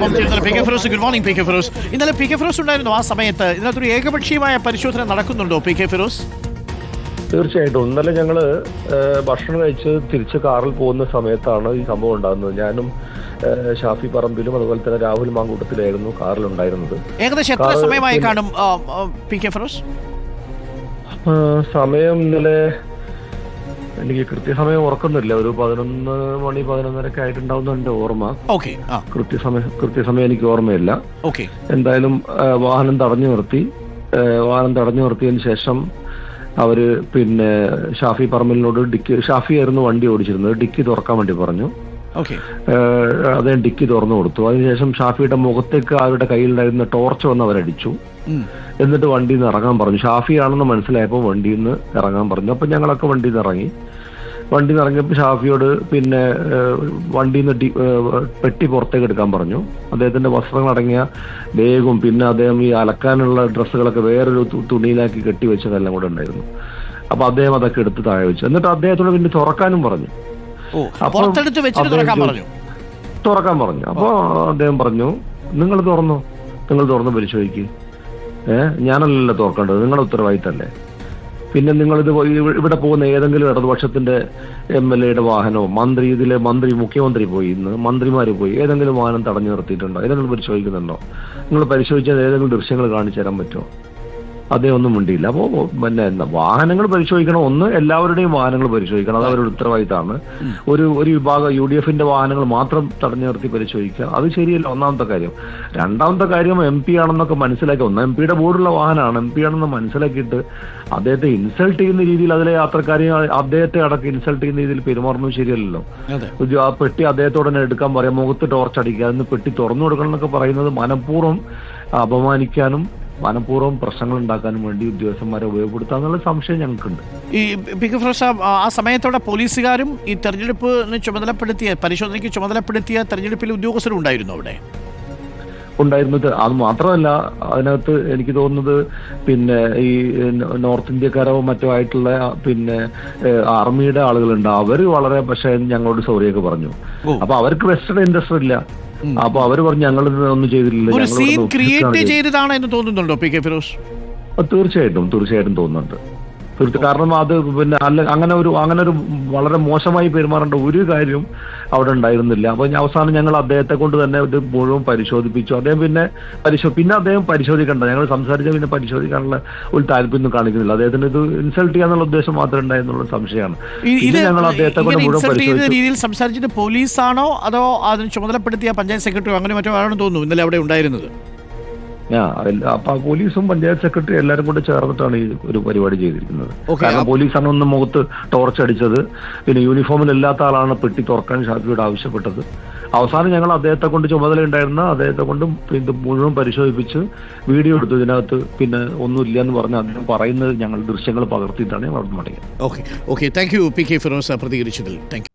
P Feroz good morning P K Feroz ഇന്നലെ P K Firoz ഉണ്ടായിരുന്നു ആ സമയത്ത്. ഇതിനകത്തൊരു ഏകപക്ഷീയമായ പരിശോധന നടക്കുന്നുണ്ടോ പി കെ ഫിറോസ് തീർച്ചയായിട്ടും. ഇന്നലെ ഞങ്ങൾ ഭക്ഷണം കഴിച്ച് തിരിച്ച് കാറിൽ പോകുന്ന സമയത്താണ് ഈ സംഭവം ഉണ്ടാകുന്നത്. ഞാനും ഷാഫി പറമ്പിലും അതുപോലെ തന്നെ രാഹുൽ മാങ്കൂട്ടത്തിലായിരുന്നു കാറിലുണ്ടായിരുന്നത്. ഏകദേശം എത്ര സമയമായി കാണും പി കെ ഫിറോസ് സമയം ഇന്നലെ എനിക്ക് കൃത്യസമയം ഓർക്കുന്നില്ല ഒരു പതിനൊന്ന് മണി പതിനൊന്നരക്കെ ആയിട്ടുണ്ടാവുന്ന എന്റെ ഓർമ്മ. ഓക്കെ കൃത്യസമയം കൃത്യസമയം എനിക്ക് ഓർമ്മയില്ല. ഓക്കെ. എന്തായാലും വാഹനം തടഞ്ഞു നിർത്തി. വാഹനം തടഞ്ഞു നിർത്തിയതിന് ശേഷം അവർ പിന്നെ ഷാഫി പറമ്പലിനോട് ഡിക്കി ഷാഫി ആയിരുന്നു വണ്ടി ഓടിച്ചിരുന്നത്. ഡിക്കി തുറക്കാൻ വേണ്ടി പറഞ്ഞു. അദ്ദേഹം ഡിക്കി തുറന്നു കൊടുത്തു. അതിനുശേഷം ഷാഫിയുടെ മുഖത്തേക്ക് അവരുടെ കയ്യിലുണ്ടായിരുന്ന ടോർച്ച് വന്ന് അവരടിച്ചു. എന്നിട്ട് വണ്ടിയിൽ നിന്ന് ഇറങ്ങാൻ പറഞ്ഞു. ഷാഫി ആണെന്ന് മനസ്സിലായപ്പോൾ വണ്ടിയിൽ നിന്ന് ഇറങ്ങാൻ പറഞ്ഞു. അപ്പൊ ഞങ്ങളൊക്കെ വണ്ടിയിൽ നിന്ന് ഇറങ്ങി. വണ്ടിയിൽ നിന്ന് ഇറങ്ങിയപ്പോൾ ഷാഫിയോട് പിന്നെ വണ്ടിയിൽ നിന്ന് പെട്ടി പുറത്തേക്ക് എടുക്കാൻ പറഞ്ഞു. അദ്ദേഹത്തിന്റെ വസ്ത്രങ്ങൾ അടങ്ങിയ ബേഗും പിന്നെ അദ്ദേഹം ഈ അലക്കാനുള്ള ഡ്രസ്സുകളൊക്കെ വേറൊരു തുണിയിലാക്കി കെട്ടി വെച്ചതെല്ലാം കൂടെ ഉണ്ടായിരുന്നു. അപ്പൊ അദ്ദേഹം അതൊക്കെ എടുത്ത് താഴെ വെച്ചു. എന്നിട്ട് അദ്ദേഹത്തോട് പിന്നെ തുറക്കാനും പറഞ്ഞു. പുറത്തെടുത്ത് വെച്ചിട്ട് തുറക്കാൻ പറഞ്ഞു. തുറക്കാൻ പറഞ്ഞു. അപ്പോ അദ്ദേഹം പറഞ്ഞു നിങ്ങൾ തുറന്നു? നിങ്ങൾ തുറന്ന് പരിശോധിക്ക്. ഏഹ് ഞാനല്ലല്ലോ തുറക്കേണ്ടത്. നിങ്ങളുടെ ഉത്തരവാദിത്തല്ലേ? പിന്നെ നിങ്ങൾ ഇത് ഇവിടെ പോകുന്ന ഏതെങ്കിലും ഇടതുപക്ഷത്തിന്റെ എം എൽ എയുടെ വാഹനമോ മന്ത്രി ഇതിലെ മന്ത്രി മുഖ്യമന്ത്രി പോയി ഇന്ന് മന്ത്രിമാര് പോയി ഏതെങ്കിലും വാഹനം തടഞ്ഞു നിർത്തിയിട്ടുണ്ടോ? ഏതെങ്കിലും പരിശോധിക്കുന്നുണ്ടോ? നിങ്ങൾ പരിശോധിച്ചാൽ ഏതെങ്കിലും ദൃശ്യങ്ങൾ കാണിച്ചു തരാൻ പറ്റുമോ? അദ്ദേഹം ഒന്നും മിണ്ടിയില്ല. അപ്പോൾ പിന്നെ വാഹനങ്ങൾ പരിശോധിക്കണം. ഒന്ന് എല്ലാവരുടെയും വാഹനങ്ങൾ പരിശോധിക്കണം. അത് അവരുടെ ഉത്തരവാദിത്തമാണ്. ഒരു ഒരു വിഭാഗം യു ഡി എഫിന്റെ വാഹനങ്ങൾ മാത്രം തടഞ്ഞു നിർത്തി പരിശോധിക്കുക. അത് ശരിയല്ല. ഒന്നാമത്തെ കാര്യം. രണ്ടാമത്തെ കാര്യം എം പി ആണെന്നൊക്കെ മനസ്സിലാക്കി. ഒന്ന് എം പിയുടെ ബോർഡുള്ള വാഹനമാണ്. എം പി ആണെന്ന് മനസ്സിലാക്കിയിട്ട് അദ്ദേഹത്തെ ഇൻസൾട്ട് ചെയ്യുന്ന രീതിയിൽ അതിലെ യാത്രക്കാരെയും അദ്ദേഹത്തെ അടക്കം ഇൻസൾട്ട് ചെയ്യുന്ന രീതിയിൽ പെരുമാറുന്നത് ശരിയല്ലല്ലോ. ആ പെട്ടി അദ്ദേഹത്തോടെ തന്നെ എടുക്കാൻ പറയാം. മുഖത്ത് ടോർച്ച് അടിക്കുക. അതിന് പെട്ടി തുറന്നു കൊടുക്കണം എന്നൊക്കെ പറയുന്നത് മനഃപൂർവം അപമാനിക്കാനും മനഃപൂർവം പ്രശ്നങ്ങൾ ഉണ്ടാക്കാനും വേണ്ടി ഉദ്യോഗസ്ഥന്മാരെ ഉപയോഗപ്പെടുത്താന്നുള്ള സംശയം ഞങ്ങൾക്കുണ്ട്. ഈ കെ ഫിറോസ് ആ സമയത്തോടെ പോലീസുകാരും ഈ തെരഞ്ഞെടുപ്പിന് ചുമതലപ്പെടുത്തിയ പരിശോധനയ്ക്ക് ചുമതലപ്പെടുത്തിയ തെരഞ്ഞെടുപ്പിലെ ഉദ്യോഗസ്ഥരും ഉണ്ടായിരുന്നു അവിടെ? ഉണ്ടായിരുന്നത്. അത് മാത്രമല്ല അതിനകത്ത് എനിക്ക് തോന്നുന്നത് പിന്നെ ഈ നോർത്ത് ഇന്ത്യക്കാരോ മറ്റോ ആയിട്ടുള്ള പിന്നെ ആർമിയുടെ ആളുകളുണ്ട്. അവർ വളരെ പക്ഷേ ഞങ്ങളോട് സോറിയൊക്കെ പറഞ്ഞു. അപ്പൊ അവർക്ക് വെസ്റ്റേൺ ഇൻട്രസ്റ്റ് ഇല്ല. അപ്പൊ അവർ പറഞ്ഞു ഞങ്ങൾ ഒന്നും ചെയ്തിട്ടില്ല ഒരു സീൻ ക്രിയേറ്റ് ചെയ്തതാണ് എന്ന് തോന്നുന്നുണ്ടോ പി കെ ഫിറോസ്? തീർച്ചയായിട്ടും തീർച്ചയായിട്ടും തോന്നുന്നുണ്ട്. തീർച്ച- കാരണം അത് പിന്നെ അല്ല അങ്ങനെ ഒരു അങ്ങനെ ഒരു വളരെ മോശമായി പെരുമാറേണ്ട ഒരു കാര്യവും അവിടെ ഉണ്ടായിരുന്നില്ല. അപ്പൊ അവസാനം ഞങ്ങൾ അദ്ദേഹത്തെ കൊണ്ട് തന്നെ ഇത് മുഴുവൻ പരിശോധിപ്പിച്ചു. അദ്ദേഹം പിന്നെ പരിശോ പിന്നെ അദ്ദേഹം പരിശോധിക്കണ്ട. ഞങ്ങൾ സംസാരിച്ച പിന്നെ പരിശോധിക്കാനുള്ള ഒരു താല്പര്യമൊന്നും കാണിക്കുന്നില്ല. അദ്ദേഹത്തിന് ഇത് ഇൻസൾട്ട് ചെയ്യാന്നുള്ള ഉദ്ദേശം മാത്രമേ ഉണ്ടായിരുന്നുള്ള സംശയമാണ്. ഞങ്ങൾ അദ്ദേഹത്തെ കൊണ്ട് മുഴുവൻ രീതിയിൽ സംസാരിച്ചിട്ട് പോലീസാണോ അതോ അതിന് ചുമതലപ്പെടുത്തിയ പഞ്ചായത്ത് സെക്രട്ടറിയോ അങ്ങനെ മറ്റോ ആണെന്ന് തോന്നുന്നു ഇന്നലെ അവിടെ ഉണ്ടായിരുന്നത്? ആ അപ്പൊ പോലീസും പഞ്ചായത്ത് സെക്രട്ടറി എല്ലാരും കൂടെ ചേർന്നിട്ടാണ് ഈ ഒരു പരിപാടി ചെയ്തിരിക്കുന്നത്. കാരണം പോലീസാണ് ഒന്ന് മുഖത്ത് ടോർച്ച് അടിച്ചത്. പിന്നെ യൂണിഫോമിൽ ഇല്ലാത്ത ആളാണ് പെട്ടി തുറക്കാൻ ഷാഫിയോട് ആവശ്യപ്പെട്ടത്. അവസാനം ഞങ്ങൾ അദ്ദേഹത്തെ കൊണ്ട് ചുമതല ഉണ്ടായിരുന്ന അദ്ദേഹത്തെ കൊണ്ട് ഇത് മുഴുവൻ പരിശോധിപ്പിച്ച് വീഡിയോ എടുത്തു ഇതിനകത്ത്. പിന്നെ ഒന്നുമില്ല എന്ന് പറഞ്ഞ് അദ്ദേഹം പറയുന്നത് ഞങ്ങൾ ദൃശ്യങ്ങൾ പകർത്തിയിട്ടാണ് ഞങ്ങൾ അവിടെ മടങ്ങിയത് okay okay thank you P K Feroz പ്രതികരിച്ചതിൽ. Thank